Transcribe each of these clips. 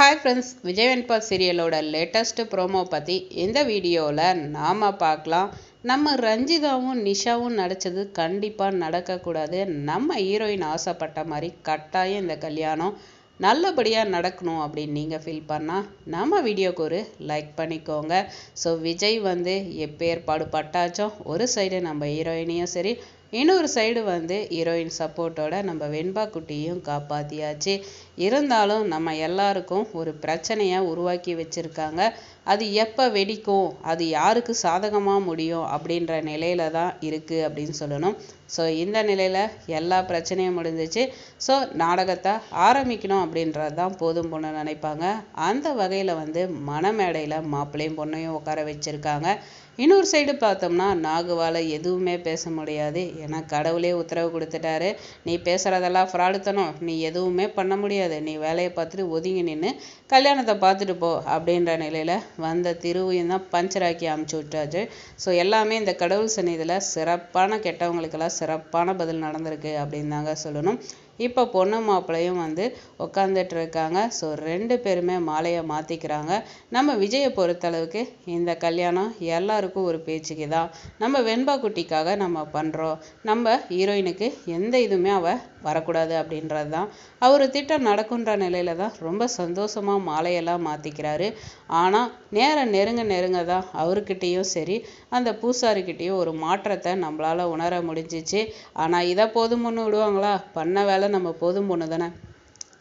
Hi friends Vijay Venba சீரியலோட latest promo பற்றி இந்த வீடியோவில் நாம் பார்க்கலாம். நம்ம ரஞ்சிதாவும் நிஷாவும் நடித்தது கண்டிப்பாக நடக்கக்கூடாது. நம்ம ஹீரோயின் ஆசைப்பட்ட மாதிரி கட்டாயம் இந்த கல்யாணம் நல்லபடியாக நடக்கணும் அப்படின்னு நீங்கள் ஃபீல் பண்ணால் நம்ம வீடியோக்கு ஒரு லைக் பண்ணிக்கோங்க. ஸோ விஜய் வந்து எப்பேற்பாடு பட்டாச்சும் ஒரு சைடு நம்ம ஹீரோயினையும் சரி இன்னொரு சைடு வந்து ஹீரோயின் சப்போர்ட்டோட நம்ம வெண்பா குட்டியும் காப்பாற்றியாச்சு இருந்தாலும் நம்ம எல்லாருக்கும் ஒரு பிரச்சனையை உருவாக்கி வச்சுருக்காங்க. அது எப்போ வெடிக்கும்? அது யாருக்கு சாதகமாக முடியும்? அப்படின்ற நிலையில தான் இருக்குது அப்படின்னு சொல்லணும். ஸோ இந்த நிலையில் எல்லா பிரச்சனையும் முடிஞ்சிச்சு. ஸோ நாடகத்தை ஆரம்பிக்கணும் அப்படின்றது தான் போதும் பொண்ணு நினைப்பாங்க. அந்த வகையில் வந்து மணமேடையில் மாப்பிள்ளையும் பொண்ணையும் உட்கார வச்சுருக்காங்க. இன்னொரு சைடு பார்த்தோம்னா நாகுவால் எதுவுமே பேச முடியாது. ஏன்னா கடவுளே உத்தரவு கொடுத்துட்டாரு. நீ பேசுகிறதெல்லாம் ஃப்ராடுத்தனம். நீ எதுவுமே பண்ண முடியாது. நீ வேலையை பார்த்துட்டு ஒதுங்கி நின்று கல்யாணத்தை பார்த்துட்டு போ அப்படின்ற நிலையில் வந்த திருவையும் தான் பஞ்சராக்கி அமுச்சு விட்டாச்சு. ஸோ எல்லாமே இந்த கடவுள் சன்னிதியில் சிறப்பான கெட்டவங்களுக்கெல்லாம் சிறப்பான பதில் நடந்திருக்கு அப்படின்னு தாங்க சொல்லணும். இப்போ பொண்ணு மாப்பிள்ளையும் வந்து உட்காந்துட்டு இருக்காங்க ஸோ ரெண்டு பேருமே மாலையை மாற்றிக்கிறாங்க நம்ம விஜயை பொறுத்தளவுக்கு இந்த கல்யாணம் எல்லாருக்கும் ஒரு பேச்சுக்கு தான் நம்ம வெண்பா குட்டிக்காக நம்ம பண்ணுறோம் நம்ம ஹீரோயினுக்கு எந்த இதுவுமே அவள் வரக்கூடாது அப்படின்றது தான் அவர் திட்டம் நடக்குன்ற நிலையில தான் ரொம்ப சந்தோஷமாக மாலையெல்லாம் மாற்றிக்கிறாரு ஆனால் நேரம் நெருங்க நெருங்க தான் அவர்கிட்டேயும் சரி அந்த பூசாரிக்கிட்டேயும் ஒரு மாற்றத்தை நம்மளால் உணர முடிஞ்சிச்சு. ஆனால் இதை போதும் விடுவாங்களா? பண்ண வேலை நம்ம போதும் பொண்ணு தானே?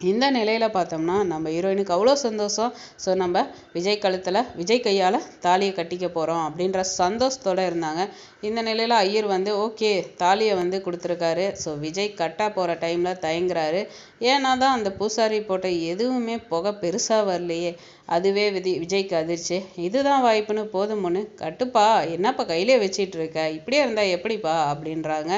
இந்த நிலையில் பார்த்தோம்னா நம்ம ஹீரோயினுக்கு அவ்வளோ சந்தோஷம். ஸோ நம்ம விஜய் கழுத்தில் விஜய் கையால் தாலியை கட்டிக்க போகிறோம் அப்படின்ற சந்தோஷத்தோடு இருந்தாங்க. இந்த நிலையில் ஐயர் வந்து ஓகே தாலியை வந்து கொடுத்துருக்காரு. ஸோ விஜய் கட்டா போகிற டைமில் தயங்குறாரு. ஏன்னா தான் அந்த பூசாரி போட்ட எதுவுமே புகை பெருசாக வரலையே. அதுவே விதி விஜய்க்கு அதிர்ச்சி. இதுதான் வாய்ப்புன்னு போதும் கட்டுப்பா. என்னப்பா கையிலே வச்சிட்டு இருக்க? இப்படியே இருந்தா எப்படிப்பா? அப்படின்றாங்க.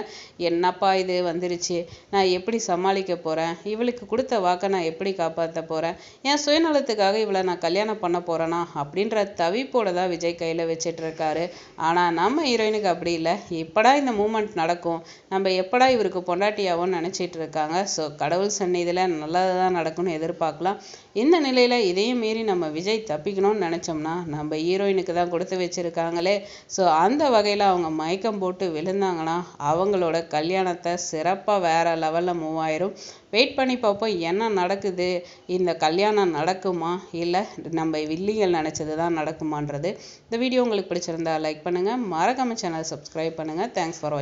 என்னப்பா இது? வந்துருச்சு. நான் எப்படி சமாளிக்க போறேன்? இவளுக்கு கொடுத்த வாக்கை நான் எப்படி காப்பாற்ற போறேன்? என் சுயநலத்துக்காக இவளை நான் கல்யாணம் பண்ண போறேனா? அப்படின்ற தவிப்போட தான் விஜய் கையில வச்சிட்டு இருக்காரு. ஆனா நம்ம ஹீரோயினுக்கு அப்படி இல்லை. எப்படா இந்த மூமெண்ட் நடக்கும். நம்ம எப்படா இவருக்கு பொண்டாட்டியாவும் நினைச்சிட்டு இருக்காங்க. ஸோ கடவுள் சன்னிதியில் நல்லதாக நடக்கும்னு எதிர்பார்க்கலாம். இந்த நிலையில இதையும் மீறி நம்ம நம்ம விஜய் தப்பிக்கணும்னு நினைச்சோம்னா நம்ம ஹீரோயினுக்கு தான் கொடுத்து வச்சிருக்காங்களே. ஸோ அந்த வகையில் அவங்க மயக்கம் போட்டு விழுந்தாங்கன்னா அவங்களோட கல்யாணத்தை சிறப்பாக வேற லெவலில் மூவ் ஆயிரும். வெயிட் பண்ணி பார்ப்போம் என்ன நடக்குது? இந்த கல்யாணம் நடக்குமா? இல்லை நம்ம வில்லிகள் நினச்சது தான் நடக்குமான்றது. இந்த வீடியோ உங்களுக்கு பிடிச்சிருந்தா லைக் பண்ணுங்கள் மறக்காம சேனல் சப்ஸ்கிரைப் பண்ணுங்கள் தேங்க்ஸ் ஃபார் வாட்சிங்